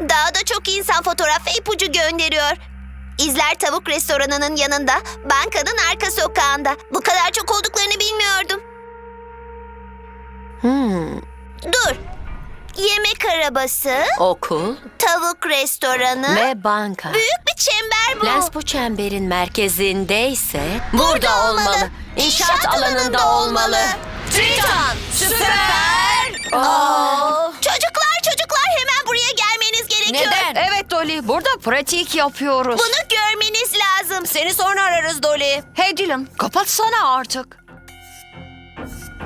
Daha da çok insan fotoğraf ve ipucu gönderiyor. İzler Tavuk Restoranı'nın yanında, bankanın arka sokağında. Bu kadar çok olduklarını bilmiyordum. Hmm, Dur. Yemek arabası, okul tavuk restoranı, ve banka. büyük bir çember bu. Lens bu çemberin merkezindeyse Burada burada, olmalı. İnşaat, alanında olmalı. Triton, süper. Aa, gerekiyor. Evet Dolly, burada pratik yapıyoruz. Bunu görmeniz lazım. Seni sonra ararız Dolly. Hey Dylan, kapatsana artık.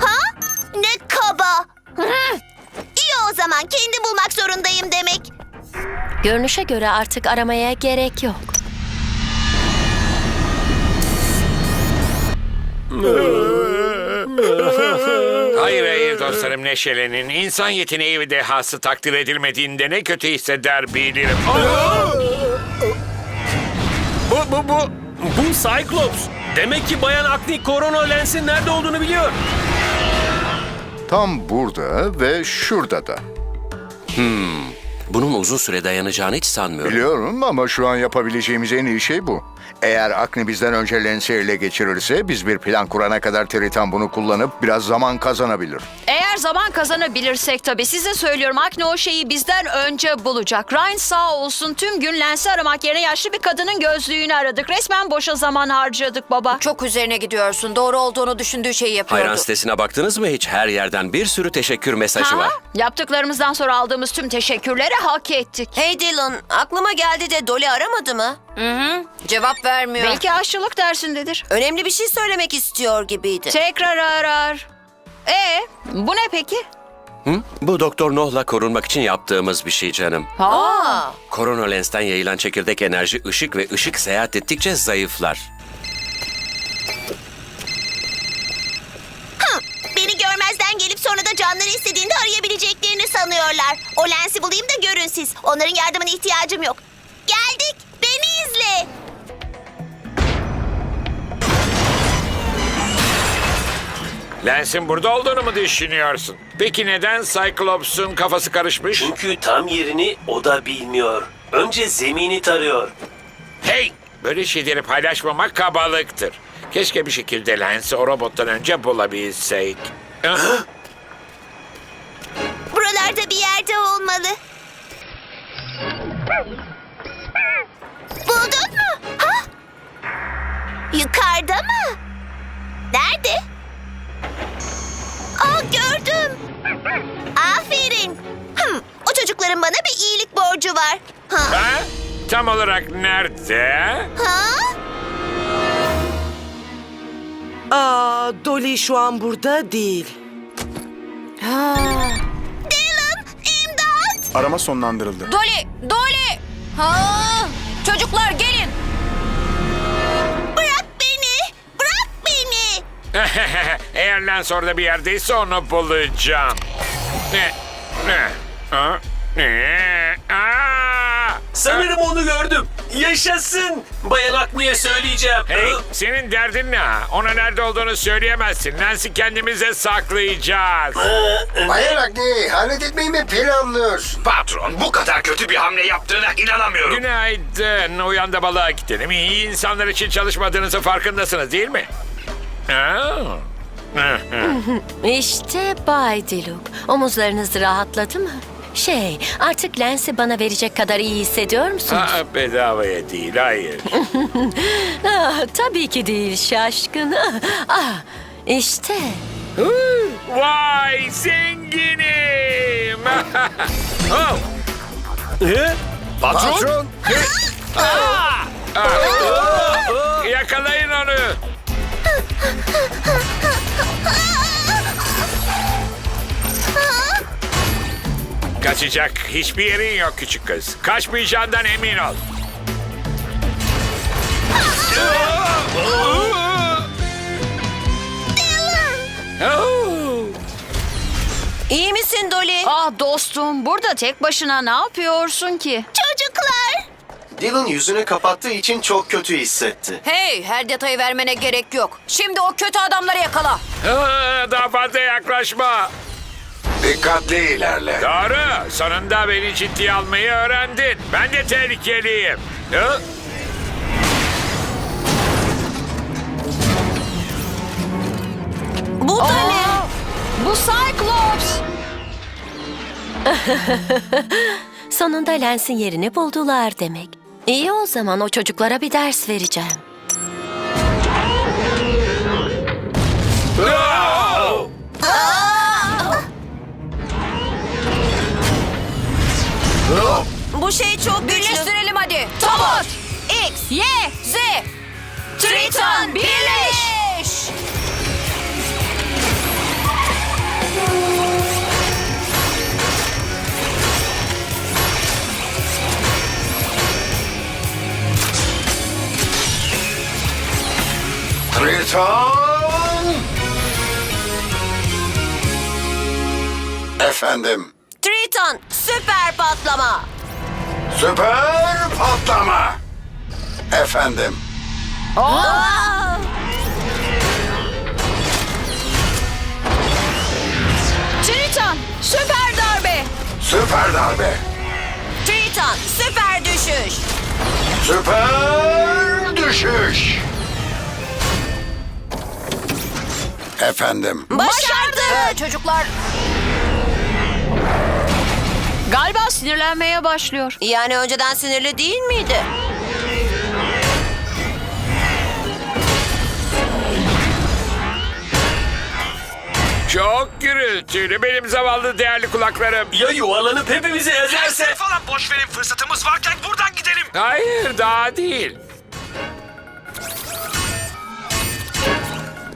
Ha? Ne kaba. İyi o zaman kendi bulmak zorundayım demek. görünüşe göre artık aramaya gerek yok. Neşelenin. İnsan yeteneği ve dehası takdir edilmediğinde ne kötü hisseder bilirim. Aa! Bu, bu, bu, bu Cyclops. Demek ki Bayan Akni korona lensin nerede olduğunu biliyor. Tam burada ve şurada da. Bunun uzun süre dayanacağını hiç sanmıyorum. Biliyorum ama şu an yapabileceğimiz en iyi şey bu. Eğer Akni bizden önce lensi ele geçirirse biz bir plan kurana kadar Triton bunu kullanıp biraz zaman kazanabilir. Eğer zaman kazanabilirsek tabii size söylüyorum Akne o şeyi bizden önce bulacak. Ryan sağ olsun tüm gün lensi aramak yerine yaşlı bir kadının gözlüğünü aradık. Resmen boşa zaman harcadık baba. Çok üzerine gidiyorsun. Doğru olduğunu düşündüğü şeyi yapıyordu. Hayran sitesine baktınız mı hiç? Her yerden bir sürü teşekkür mesajı Ha? var. Yaptıklarımızdan sonra aldığımız tüm teşekkürleri hak ettik. Hey Dylan, aklıma geldi de Dolly aramadı mı? Hı hı. Cevap vermiyor. Belki aşçılık dersindedir. Önemli bir şey söylemek istiyor gibiydi. Tekrar arar. E bu ne peki? Hı? Bu Doktor Noh'la korunmak için yaptığımız bir şey canım. Aa, Korona lensten yayılan çekirdek enerji ışık ve ışık seyahat ettikçe zayıflar. Beni görmezden gelip sonra da canları istediğinde arayabileceklerini sanıyorlar. O lensi bulayım da görün siz. Onların yardımına ihtiyacım yok. Geldik. Beni izle. Lensin burada olduğunu mu düşünüyorsun? Peki neden Cyclops'un kafası karışmış? Çünkü tam yerini o da bilmiyor. Önce zemini tarıyor. Hey! Böyle şeyleri paylaşmamak kabalıktır. Keşke bir şekilde lensi o robottan önce bulabilsek. Buralarda bir yerde olmalı. Buldun mu? Ha? Yukarıda mı? Nerede? Gördüm. Aferin. Hım, o çocukların bana bir iyilik borcu var. Ha? Ha? Tam olarak nerede? Ha? Aa, Dolly şu an burada değil. Dylan, imdat! Arama sonlandırıldı. Dolly, Dolly! Ha! Çocuklar gelin. Eğer lens orada bir yerdeyse onu bulacağım. Ne? Ne? Ha? Ne? Aa! Sanırım onu gördüm. Yaşasın. Bayan Akni'ye söyleyeceğim. Hey, senin derdin ne? Ona nerede olduğunu söyleyemezsin. Lens'i kendimize saklayacağız. Bayan Agni, halletmeyi mi planlıyorsun? Patron, bu kadar kötü bir hamle yaptığına inanamıyorum. Günaydın. Uyan da balığa gidelim. İyi insanlar için çalışmadığınızın farkındasınız değil mi? Aa. İşte Bay Diluk. Omuzlarınız rahatladı mı? Şey, artık lensi bana verecek kadar iyi hissediyor musunuz? Aa, bedavaya değil, hayır. Ah, tabii ki değil şaşkın. Ah, işte. Vay zenginim. oh. Patron? Patron, Kaçacak hiçbir yerin yok küçük kız. Kaçmayacağından emin ol. İyi misin Dolly? Ah dostum burada tek başına ne yapıyorsun ki? Çocuklar! Dylan yüzünü kapattığı için çok kötü hissetti. Hey, her detayı vermene gerek yok. Şimdi o kötü adamları yakala. Daha fazla yaklaşma. Dikkatli ilerle. Doğru. sonunda beni ciddiye almayı öğrendin. Ben de tehlikeliyim. Hı? Bu da ne? Bu Cyclops. Sonunda lensin yerini buldular demek. İyi o zaman o çocuklara bir ders vereceğim. Bu şey çok güçlü. Birleştirelim hadi. Tabut. X, Y. Z, Triton birleş. Triton! Efendim, Triton, süper patlama. Süper patlama. Efendim, Aa! Triton süper darbe. süper darbe. Triton, süper düşüş. Süper düşüş. Efendim, Başardık. çocuklar. Galiba sinirlenmeye başlıyor. Yani önceden sinirli değil miydi? Çok gürültülü benim zavallı değerli kulaklarım. Ya yuvarlanıp hepimizi ezerse? falan boş verin fırsatımız varken buradan gidelim. Hayır daha değil.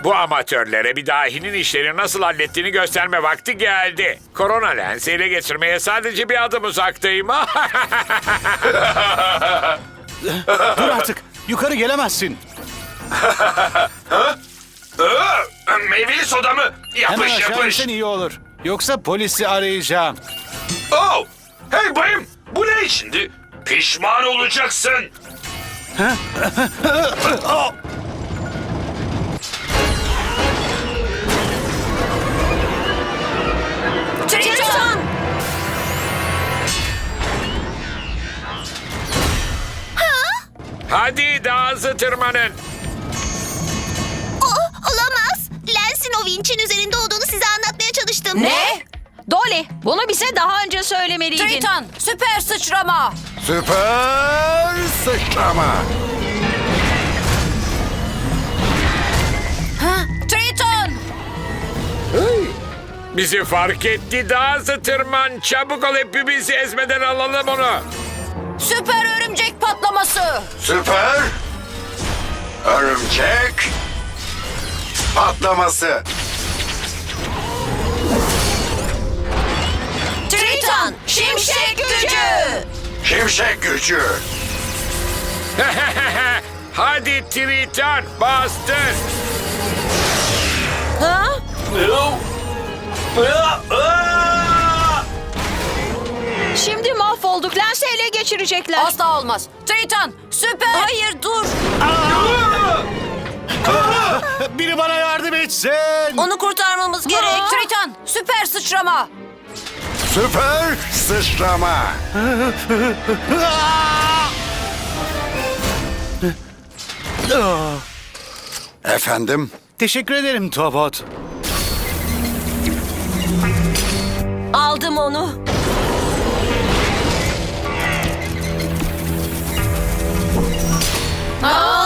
Bu amatörlere bir dahinin işleri nasıl hallettiğini gösterme vakti geldi. Korona lensi ele geçirmeye sadece bir adım uzaktayım. Dur artık. Yukarı gelemezsin. Meyveli soda mı? Yapış yapış. iyi olur. Yoksa polisi arayacağım. Oh! Hey bayım! Bu ne şimdi? Pişman olacaksın. Hadi daha hızlı tırmanın. Oh, olamaz. Lensin o vinçin üzerinde olduğunu size anlatmaya çalıştım. Ne? Dolly bunu bize daha önce söylemeliydin. Triton, süper sıçrama. süper sıçrama. Triton! Bizi fark etti. Daha hızlı tırman. Çabuk ol hepimizi ezmeden alalım onu. Süper örümcek patlaması. Süper örümcek patlaması. Triton, şimşek gücü. Şimşek gücü. Hadi Triton bastır. Ha? Şimdi Nüklense ele geçirecekler. Asla olmaz. Triton süper. Hayır dur. Biri bana yardım etsin. Onu kurtarmamız gerek. Triton süper sıçrama. Süper sıçrama. Efendim? Teşekkür ederim Tobot. Aldım onu. Oh!